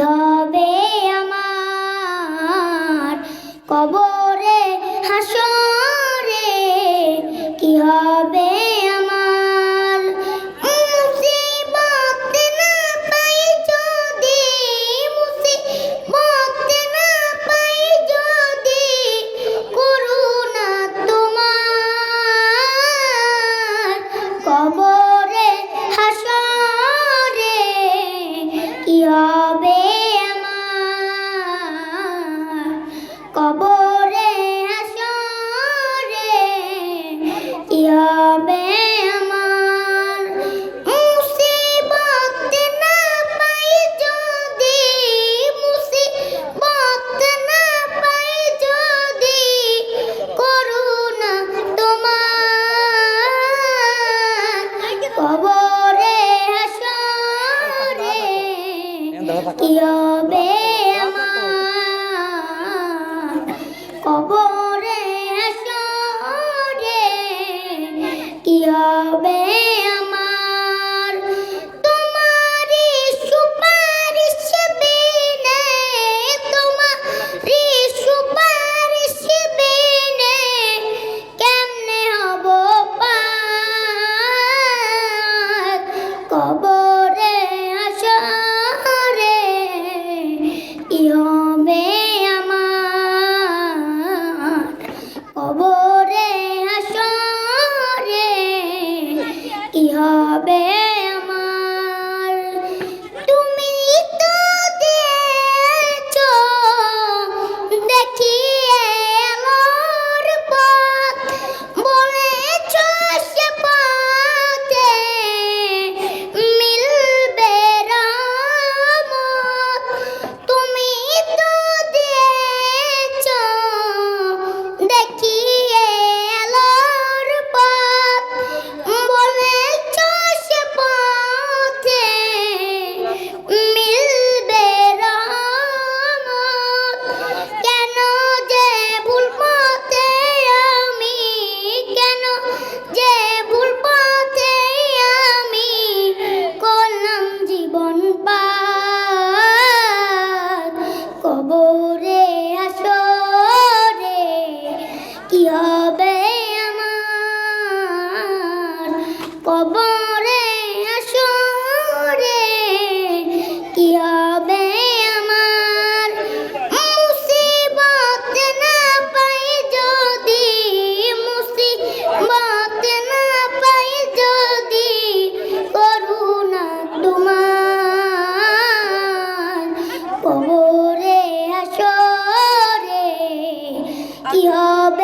হবে আমার? কবর কি হবে আমার কবরে আসরে? কি হবে কবরে আসরে কি হবে আমার? মুসিবত না পাই যদি, মুসিবত না পাই যদি করুণা তোমার। কবরে আসরে কি হবে